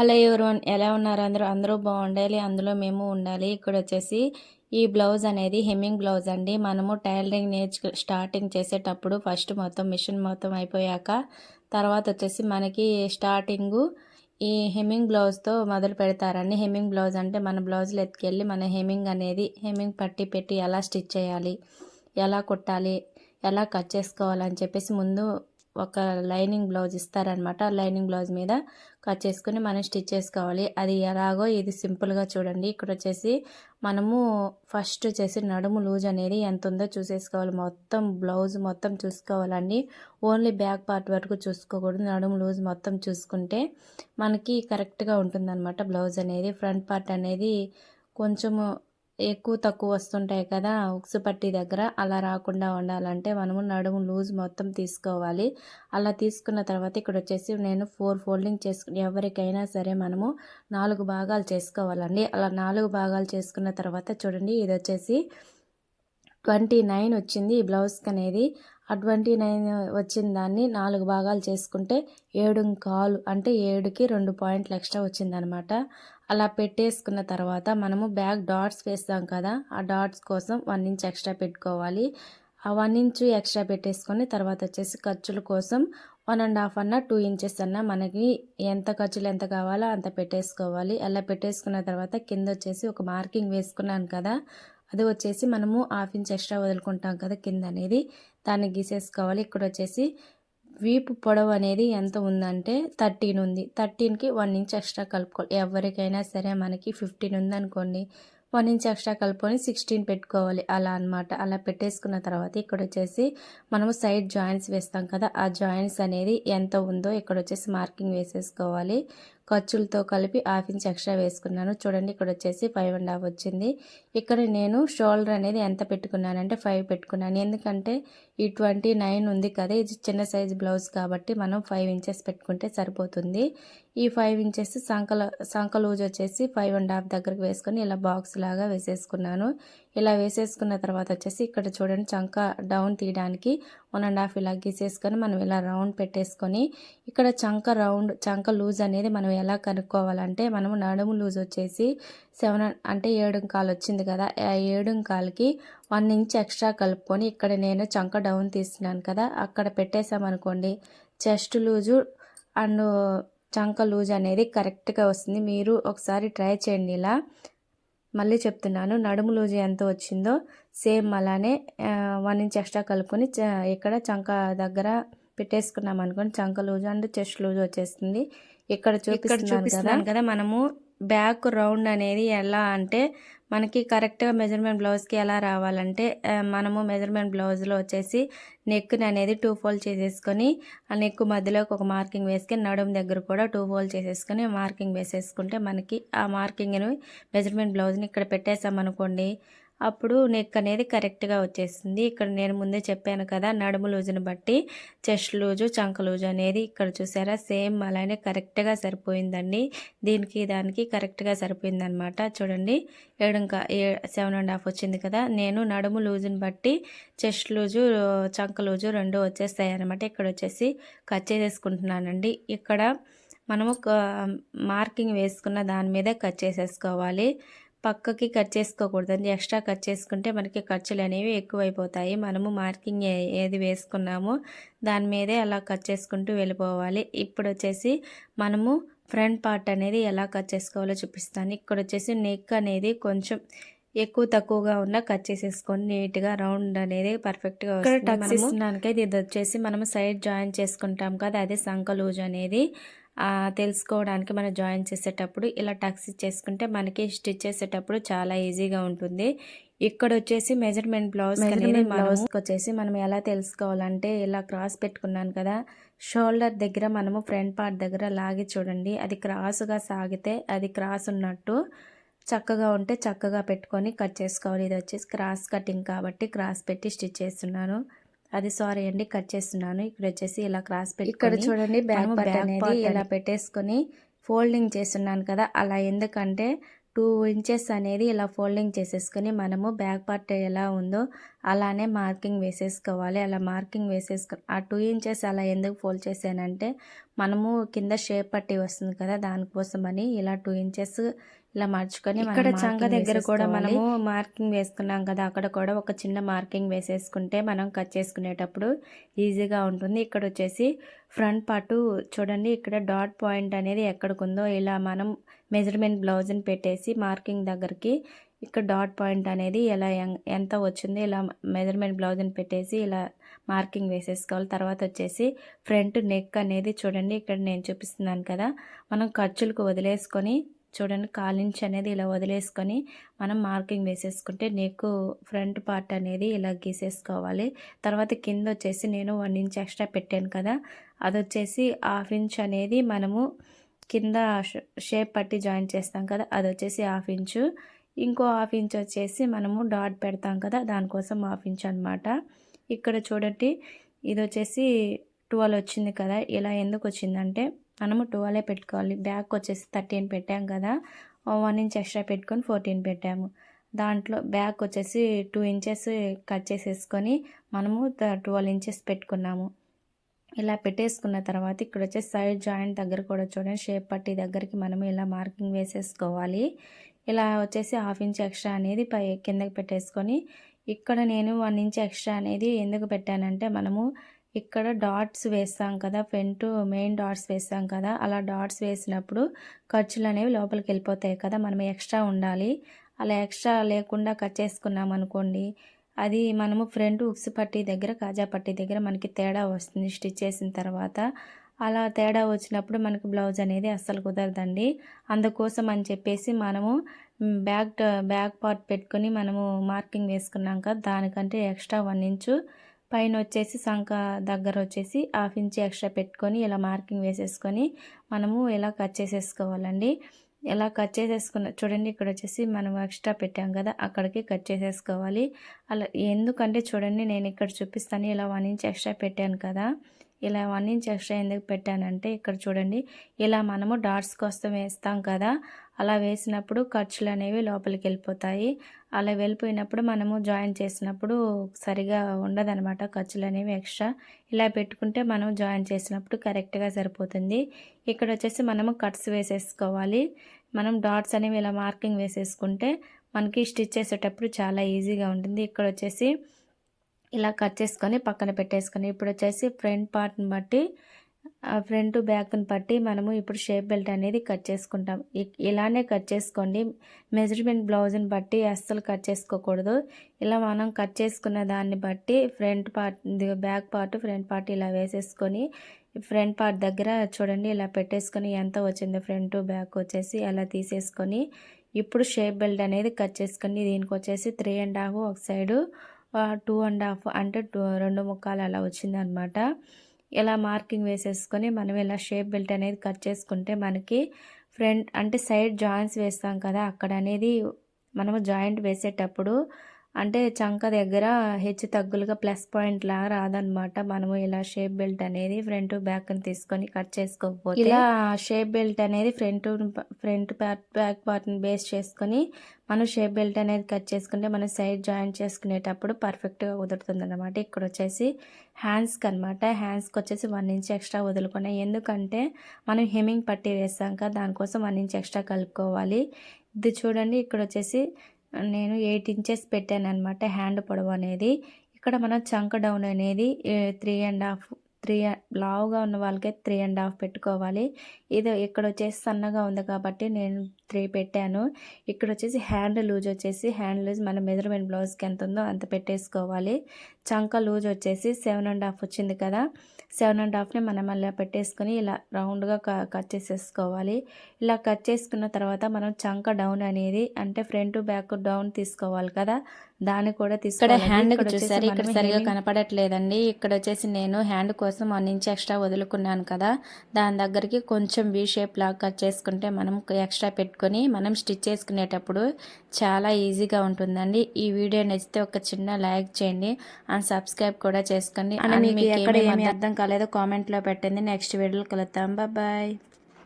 Hello ఎవరు ఎలా ఉన్నారు అందరూ? అందరూ బాగుండాలి అందులో మేము ఉండాలి. ఇక్కడ వచ్చేసి ఈ బ్లౌజ్ అనేది హెమ్మింగ్ బ్లౌజ్ అండి. మనము టైలరింగ్ నేర్చు స్టార్టింగ్ చేసేటప్పుడు ఫస్ట్ మొత్తం మిషన్ మొత్తం అయిపోయాక తర్వాత వచ్చేసి మనకి స్టార్టింగు ఈ హెమ్మింగ్ బ్లౌజ్తో మొదలు పెడతారండి. హెమ్మింగ్ బ్లౌజ్ అంటే మన బ్లౌజ్లు ఎత్తుకెళ్ళి మన హెమ్మింగ్ అనేది హెమ్మింగ్ పట్టి పెట్టి ఎలా స్టిచ్ చేయాలి ఎలా కుట్టాలి ఎలా కట్ చేసుకోవాలని చెప్పేసి ముందు ఒక లైనింగ్ బ్లౌజ్ ఇస్తారనమాట లైనింగ్ బ్లౌజ్ మీద కట్ చేసుకుని మనం స్టిచ్ చేసుకోవాలి. అది ఎలాగో ఇది సింపుల్గా చూడండి. ఇక్కడ వచ్చేసి మనము ఫస్ట్ వచ్చేసి నడుము లూజ్ అనేది ఎంత ఉందో చూసేసుకోవాలి. మొత్తం బ్లౌజ్ మొత్తం చూసుకోవాలండి. ఓన్లీ బ్యాక్ పార్ట్ వరకు చూసుకోకూడదు. నడుము లూజ్ మొత్తం చూసుకుంటే మనకి కరెక్ట్గా ఉంటుందన్నమాట బ్లౌజ్ అనేది. ఫ్రంట్ పార్ట్ అనేది కొంచెము ఎక్కువ తక్కువ వస్తుంటాయి కదా ఉక్సు పట్టి దగ్గర అలా రాకుండా ఉండాలంటే మనము నడుము లూజ్ మొత్తం తీసుకోవాలి. అలా తీసుకున్న తర్వాత ఇక్కడ వచ్చేసి నేను ఫోర్ ఫోల్డింగ్ చేసుకు ఎవరికైనా సరే మనము నాలుగు భాగాలు చేసుకోవాలండి. అలా నాలుగు భాగాలు చేసుకున్న తర్వాత చూడండి ఇది వచ్చేసి ట్వంటీ నైన్ వచ్చింది ఈ బ్లౌజ్కి అనేది. ఆ ట్వంటీ నైన్ వచ్చిన దాన్ని నాలుగు భాగాలు చేసుకుంటే ఏడు కాలు అంటే ఏడుకి రెండు పాయింట్లు ఎక్స్ట్రా వచ్చిందనమాట. అలా పెట్టేసుకున్న తర్వాత మనము బ్యాక్ డాట్స్ వేస్తాం కదా ఆ డాట్స్ కోసం వన్ ఇంచ్ ఎక్స్ట్రా పెట్టుకోవాలి. ఆ వన్ ఇంచ్ ఎక్స్ట్రా పెట్టేసుకొని తర్వాత వచ్చేసి ఖర్చుల కోసం వన్ అండ్ హాఫ్ అన్న టూ ఇంచెస్ అన్న మనకి ఎంత ఖర్చులు ఎంత కావాలో అంత పెట్టేసుకోవాలి. అలా పెట్టేసుకున్న తర్వాత కింద వచ్చేసి ఒక మార్కింగ్ వేసుకున్నాను కదా అది వచ్చేసి మనము హాఫ్ ఇంచ్ ఎక్స్ట్రా వదులుకుంటాం కదా కింద అనేది దాన్ని గీసేసుకోవాలి. ఇక్కడ వచ్చేసి వీపు పొడవు అనేది ఎంత ఉందంటే థర్టీన్ ఉంది. థర్టీన్కి వన్ ఇంచ్ ఎక్స్ట్రా కలుపుకోవాలి. ఎవరికైనా సరే మనకి ఫిఫ్టీన్ ఉందనుకోండి వన్ ఇంచ్ ఎక్స్ట్రా కలుపుకొని సిక్స్టీన్ పెట్టుకోవాలి. అలా అనమాట అలా పెట్టేసుకున్న తర్వాత ఇక్కడ వచ్చేసి మనము సైడ్ జాయింట్స్ వేస్తాం కదా ఆ జాయింట్స్ అనేది ఎంత ఉందో ఇక్కడ వచ్చేసి మార్కింగ్ వేసేసుకోవాలి. ఖర్చులతో కలిపి హాఫ్ ఇంచ్ ఎక్స్ట్రా వేసుకున్నాను. చూడండి ఇక్కడ వచ్చేసి ఫైవ్ అండ్ హాఫ్ వచ్చింది. ఇక్కడ నేను షోల్డర్ అనేది ఎంత పెట్టుకున్నానంటే ఫైవ్ పెట్టుకున్నాను. ఎందుకంటే ఈ ట్వంటీ నైన్ ఉంది కదా ఇది చిన్న సైజ్ బ్లౌజ్ కాబట్టి మనం ఫైవ్ ఇంచెస్ పెట్టుకుంటే సరిపోతుంది. ఈ ఫైవ్ ఇంచెస్ సంకల సంక లూజ్ వచ్చేసి ఫైవ్ అండ్ హాఫ్ దగ్గరకు వేసుకొని ఇలా బాక్స్ లాగా వేసేసుకున్నాను. ఇలా వేసేసుకున్న తర్వాత వచ్చేసి ఇక్కడ చూడండి చంక డౌన్ తీయడానికి వన్ అండ్ హాఫ్ ఇలా గీసేసుకొని మనం ఇలా రౌండ్ పెట్టేసుకొని ఇక్కడ చంక రౌండ్ చంక లూజ్ అనేది మనం ఎలా కనుక్కోవాలంటే మనము నడుము లూజ్ వచ్చేసి సెవెన్ అంటే ఏడు కాలు వచ్చింది కదా ఆ ఏడు కాలుకి వన్ ఇంచ్ ఎక్స్ట్రా కలుపుకొని ఇక్కడ నేను చంక డౌన్ తీస్తున్నాను కదా అక్కడ పెట్టేసామనుకోండి చెస్ట్ లూజు అండ్ చంక లూజ్ అనేది కరెక్ట్గా వస్తుంది. మీరు ఒకసారి ట్రై చేయండి ఇలా. మళ్ళీ చెప్తున్నాను నడుము లూజ్ ఎంత వచ్చిందో సేమ్ అలానే వన్ ఇంచ్ ఎక్స్ట్రా కలుపుకొని ఇక్కడ చంక దగ్గర పెట్టేసుకున్నాం అనుకోండి. చంక లూజ్ అండ్ చెస్ట్ లూజ్ వచ్చేస్తుంది. ఇక్కడ చూపిస్తున్నాను కదా మనము బ్యాక్ రౌండ్ అనేది ఎలా అంటే మనకి కరెక్ట్గా మెజర్మెంట్ బ్లౌజ్కి ఎలా రావాలంటే మనము మెజర్మెంట్ బ్లౌజ్లో వచ్చేసి నెక్ని అనేది టూ ఫోల్డ్ చేసేసుకొని ఆ నెక్ మధ్యలోకి ఒక మార్కింగ్ వేసుకొని నడుము దగ్గర కూడా టూ ఫోల్డ్ చేసేసుకొని మార్కింగ్ వేసేసుకుంటే మనకి ఆ మార్కింగ్ని మెజర్మెంట్ బ్లౌజ్ని ఇక్కడ పెట్టేసామనుకోండి అప్పుడు నెక్ అనేది కరెక్ట్గా వచ్చేసింది. ఇక్కడ నేను ముందే చెప్పాను కదా నడుము లూజుని బట్టి చెస్ట్ లూజు చంక లూజు అనేది ఇక్కడ చూసారా సేమ్ అలానే కరెక్ట్గా సరిపోయిందండి. దీనికి దానికి కరెక్ట్గా సరిపోయిందనమాట చూడండి ఏడు ఇంకా సెవెన్ అండ్ హాఫ్ వచ్చింది కదా. నేను నడుము లూజుని బట్టి చెస్ట్ లూజు చంక లూజు రెండు వచ్చేస్తాయి అనమాట ఇక్కడ వచ్చేసి కట్ చేసేసుకుంటున్నానండి. ఇక్కడ మనము మార్కింగ్ వేసుకున్న దాని మీదే కట్ చేసేసుకోవాలి. పక్కకి కట్ చేసుకోకూడదండి. ఎక్స్ట్రా కట్ చేసుకుంటే మనకి ఖర్చులు అనేవి ఎక్కువైపోతాయి. మనము మార్కింగ్ ఏది వేసుకున్నామో దాని మీదే అలా కట్ చేసుకుంటూ వెళ్ళిపోవాలి. ఇప్పుడు వచ్చేసి మనము ఫ్రంట్ పార్ట్ అనేది ఎలా కట్ చేసుకోవాలో చూపిస్తాను. ఇక్కడ వచ్చేసి నెక్ అనేది కొంచెం ఎక్కువ తక్కువగా ఉన్న కట్ చేసేసుకొని నీట్గా రౌండ్ అనేది పర్ఫెక్ట్గా వస్తుంది. టక్స్ ఇది వచ్చేసి మనము సైడ్ జాయిన్ చేసుకుంటాం కదా అదే సంక లూజ్ అనేది. తెలుసుకోవడానికి మనం జాయిన్ చేసేటప్పుడు ఇలా టక్స్ చేసుకుంటే మనకి స్టిచ్ చేసేటప్పుడు చాలా ఈజీగా ఉంటుంది. ఇక్కడ వచ్చేసి మెజర్మెంట్ బ్లౌజ్ అనేది బ్లౌజ్కి వచ్చేసి మనం ఎలా తెలుసుకోవాలంటే ఇలా క్రాస్ పెట్టుకున్నాను కదా షోల్డర్ దగ్గర మనము ఫ్రంట్ పార్ట్ దగ్గర లాగి చూడండి. అది క్రాస్గా సాగితే అది క్రాస్ ఉన్నట్టు చక్కగా ఉంటే చక్కగా పెట్టుకొని కట్ చేసుకోవాలి. ఇది వచ్చేసి క్రాస్ కటింగ్ కాబట్టి క్రాస్ పెట్టి స్టిచ్ చేస్తున్నాను. అది సారీ అండి కట్ చేస్తున్నాను. ఇక్కడ వచ్చేసి ఇలా క్రాస్ పెట్టి ఇక్కడ చూడండి బ్యాక్ పార్ట్ అనేది ఇలా పెట్టేసుకొని ఫోల్డింగ్ చేస్తున్నాను కదా అలా ఎందుకంటే టూ ఇంచెస్ అనేది ఇలా ఫోల్డింగ్ చేసేసుకొని మనము బ్యాక్ పార్ట్ ఎలా ఉందో అలానే మార్కింగ్ వేసేసుకోవాలి అలా మార్కింగ్ వేసేసుకు ఆ టూ ఇంచెస్ అలా ఎందుకు ఫోల్డ్ చేశానంటే మనము కింద షేప్ పట్టి వస్తుంది కదా దానికోసమని ఇలా టూ ఇంచెస్ ఇలా మర్చుకొని ఇక్కడ చంక దగ్గర కూడా మనము మార్కింగ్ వేసుకున్నాం కదా అక్కడ కూడా ఒక చిన్న మార్కింగ్ వేసేసుకుంటే మనం కట్ చేసుకునేటప్పుడు ఈజీగా ఉంటుంది. ఇక్కడ వచ్చేసి ఫ్రంట్ పార్ట్ చూడండి ఇక్కడ డాట్ పాయింట్ అనేది ఎక్కడికి ఉందో ఇలా మనం మెజర్మెంట్ బ్లౌజ్ని పెట్టేసి మార్కింగ్ దగ్గరికి ఇక్కడ డాట్ పాయింట్ అనేది ఎలా ఎంత వచ్చిందో ఇలా మెజర్మెంట్ బ్లౌజ్ని పెట్టేసి ఇలా మార్కింగ్ వేసేసుకోవాలి. తర్వాత వచ్చేసి ఫ్రంట్ నెక్ అనేది చూడండి ఇక్కడ నేను చూపిస్తున్నాను కదా. మనం ఖర్చులకు వదిలేసుకొని చూడండి కాలించ్ అనేది ఇలా వదిలేసుకొని మనం మార్కింగ్ వేసేసుకుంటే నెక్ ఫ్రంట్ పార్ట్ అనేది ఇలా గీసేసుకోవాలి. తర్వాత కింద వచ్చేసి నేను వన్ ఇంచ్ ఎక్స్ట్రా పెట్టాను కదా. అది వచ్చేసి హాఫ్ ఇంచ్ అనేది మనము కింద షేప్ పట్టి జాయిన్ చేస్తాం కదా. అది వచ్చేసి హాఫ్ ఇంచు. ఇంకో హాఫ్ ఇంచ్ వచ్చేసి మనము డాట్ పెడతాం కదా దానికోసం హాఫ్ ఇంచ్ అనమాట ఇక్కడ చూడండి ఇది వచ్చేసి ట్వెల్వ్ వచ్చింది కదా ఇలా ఎందుకు వచ్చిందంటే మనము ట్వెల్వే పెట్టుకోవాలి. బ్యాక్ వచ్చేసి థర్టీన్ పెట్టాం కదా వన్ ఇంచ్ ఎక్స్ట్రా పెట్టుకొని ఫోర్టీన్ పెట్టాము. దాంట్లో బ్యాక్ వచ్చేసి టూ ఇంచెస్ కట్ చేసేసుకొని మనము ట్వెల్వ్ ఇంచెస్ పెట్టుకున్నాము. ఇలా పెట్టేసుకున్న తర్వాత ఇక్కడ వచ్చేసి సైడ్ జాయింట్ దగ్గర కూడా చూడండి షేప్ పట్టి దగ్గరికి మనము ఇలా మార్కింగ్ వేసేసుకోవాలి. ఇలా వచ్చేసి హాఫ్ ఇంచ్ ఎక్స్ట్రా అనేది పై కిందకి పెట్టేసుకొని ఇక్కడ నేను వన్ ఇంచ్ ఎక్స్ట్రా అనేది ఎందుకు పెట్టానంటే మనము ఇక్కడ డాట్స్ వేస్తాం కదా ఫ్రంట్ మెయిన్ డాట్స్ వేస్తాం కదా అలా డాట్స్ వేసినప్పుడు ఖర్చులు అనేవి లోపలికి వెళ్ళిపోతాయి కదా మనం ఎక్స్ట్రా ఉండాలి. అలా ఎక్స్ట్రా లేకుండా కట్ చేసుకున్నాం అనుకోండి అది మనము ఫ్రంట్ ఉక్స్ పట్టి దగ్గర కాజా పట్టి దగ్గర మనకి తేడా వస్తుంది స్టిచ్ చేసిన తర్వాత. అలా తేడా వచ్చినప్పుడు మనకు బ్లౌజ్ అనేది అస్సలు కుదరదండి. అందుకోసం అని చెప్పేసి మనము బ్యాక్ బ్యాక్ పార్ట్ పెట్టుకొని మనము మార్కింగ్ వేసుకున్నాం కదా దానికంటే ఎక్స్ట్రా వన్ ఇంచు. పైన వచ్చేసి సంఖ దగ్గర వచ్చేసి హాఫ్ ఇంచ్ ఎక్స్ట్రా పెట్టుకొని ఇలా మార్కింగ్ వేసేసుకొని మనము ఇలా కట్ చేసేసుకోవాలండి. ఇలా కట్ చేసేసుకున్న చూడండి ఇక్కడ వచ్చేసి మనం ఎక్స్ట్రా పెట్టాం కదా అక్కడికి కట్ చేసేసుకోవాలి. అలా ఎందుకంటే చూడండి నేను ఇక్కడ చూపిస్తాను ఇలా వన్ ఇంచ్ ఎక్స్ట్రా పెట్టాను కదా. ఇలా వన్ ఇంచ్ ఎక్స్ట్రా ఎందుకు పెట్టానంటే ఇక్కడ చూడండి ఇలా మనము డాట్స్ కోసం వేస్తాం కదా అలా వేసినప్పుడు ఖర్చులు అనేవి లోపలికి వెళ్ళిపోతాయి. అలా వెళ్ళిపోయినప్పుడు మనము జాయిన్ చేసినప్పుడు సరిగా ఉండదనమాట ఖర్చులు అనేవి ఎక్స్ట్రా. ఇలా పెట్టుకుంటే మనం జాయిన్ చేసినప్పుడు కరెక్ట్గా సరిపోతుంది. ఇక్కడ వచ్చేసి మనము కట్స్ వేసేసుకోవాలి. మనం డాట్స్ అనేవి ఇలా మార్కింగ్ వేసేసుకుంటే మనకి స్టిచ్ చేసేటప్పుడు చాలా ఈజీగా ఉంటుంది. ఇక్కడ వచ్చేసి ఇలా కట్ చేసుకొని పక్కన పెట్టేసుకొని ఇప్పుడు వచ్చేసి ఫ్రంట్ పార్ట్ని బట్టి ఫ్రంట్ బ్యాక్ని బట్టి మనము ఇప్పుడు షేప్ బెల్ట్ అనేది కట్ చేసుకుంటాం. ఇలానే కట్ చేసుకోండి. మెజర్మెంట్ బ్లౌజ్ని బట్టి అస్సలు కట్ చేసుకోకూడదు. ఇలా మనం కట్ చేసుకున్న దాన్ని బట్టి front part back part front part ఇలా వేసేసుకొని ఫ్రంట్ పార్ట్ దగ్గర చూడండి ఇలా పెట్టేసుకొని ఎంత వచ్చిందో ఫ్రంట్ బ్యాక్ వచ్చేసి అలా తీసేసుకొని ఇప్పుడు షేప్ బెల్ట్ అనేది కట్ చేసుకొని దీనికి వచ్చేసి త్రీ అండ్ హాఫ్ ఒక సైడు టూ అండ్ హాఫ్ అంటే రెండు ముక్కలు అలా వచ్చిందనమాట ఇలా మార్కింగ్ వేసేసుకొని మనం ఇలా షేప్ బెల్ట్ అనేది కట్ చేసుకుంటే మనకి ఫ్రంట్ అంటే సైడ్ జాయింట్స్ వేస్తాం కదా అక్కడ అనేది మనము జాయింట్ వేసేటప్పుడు అంటే చంక దగ్గర హెచ్చు తగ్గులుగా ప్లస్ పాయింట్ లాగా రాదనమాట. మనము ఇలా షేప్ బెల్ట్ అనేది ఫ్రంట్ బ్యాక్ తీసుకొని కట్ చేసుకోకపోతే ఇలా షేప్ బెల్ట్ అనేది ఫ్రంట్ ఫ్రంట్ పార్ట్ బ్యాక్ పార్ట్ని బేస్ చేసుకొని మనం షేప్ బెల్ట్ అనేది కట్ చేసుకుంటే మనం సైడ్ జాయింట్ చేసుకునేటప్పుడు పర్ఫెక్ట్గా కుదురుతుంది అనమాట ఇక్కడ వచ్చేసి హ్యాండ్స్కి అనమాట హ్యాండ్స్కి వచ్చేసి వన్ ఇంచ్ ఎక్స్ట్రా వదులుకున్నాయి ఎందుకంటే మనం హెమింగ్ పట్టి వేస్తాం కదా దానికోసం వన్ ఇంచ్ ఎక్స్ట్రా కలుపుకోవాలి. ఇది చూడండి ఇక్కడ వచ్చేసి నేను ఎయిట్ ఇంచెస్ పెట్టాను అనమాట హ్యాండ్ పొడవు అనేది. ఇక్కడ మనం చంక డౌన్ అనేది త్రీ అండ్ హాఫ్ త్రీ లావుగా ఉన్న వాళ్ళకే త్రీ అండ్ హాఫ్ పెట్టుకోవాలి. ఇది ఇక్కడ వచ్చేసి సన్నగా ఉంది కాబట్టి నేను త్రీ పెట్టాను. ఇక్కడ వచ్చేసి హ్యాండ్ లూజ్ వచ్చేసి హ్యాండ్ లూజ్ మన మెజర్మెంట్ బ్లౌజ్కి ఎంత ఉందో అంత పెట్టేసుకోవాలి. చంక లూజ్ వచ్చేసి సెవెన్ అండ్ హాఫ్ వచ్చింది కదా. సెవెన్ అండ్ హాఫ్ని మనం అలా పెట్టేసుకొని ఇలా రౌండ్గా కట్ చేసేసుకోవాలి. ఇలా కట్ చేసుకున్న తర్వాత మనం చంక డౌన్ అనేది అంటే ఫ్రంట్ బ్యాక్ డౌన్ తీసుకోవాలి కదా. దాన్ని కూడా తీసుకొని హ్యాండ్ చూసారు? ఇక్కడ సరిగా కనపడట్లేదండి. ఇక్కడ వచ్చేసి నేను హ్యాండ్ కోసం వన్ ఇంచ్ ఎక్స్ట్రా వదులుకున్నాను కదా. దాని దగ్గరికి కొంచెం వీ షేప్ లాగా కట్ చేసుకుంటే మనం ఎక్స్ట్రా పెట్టుకొని మనం స్టిచ్ చేసుకునేటప్పుడు చాలా ఈజీగా ఉంటుందండి. ఈ వీడియో నచ్చితే ఒక చిన్న లైక్ చేయండి అండ్ సబ్స్క్రైబ్ కూడా చేసుకోండి. మీకు ఎక్కడ ఏమి అర్థం కాలేదో కామెంట్లో పెట్టండి. నెక్స్ట్ వీడియోలో కలుద్దాం. బాయ్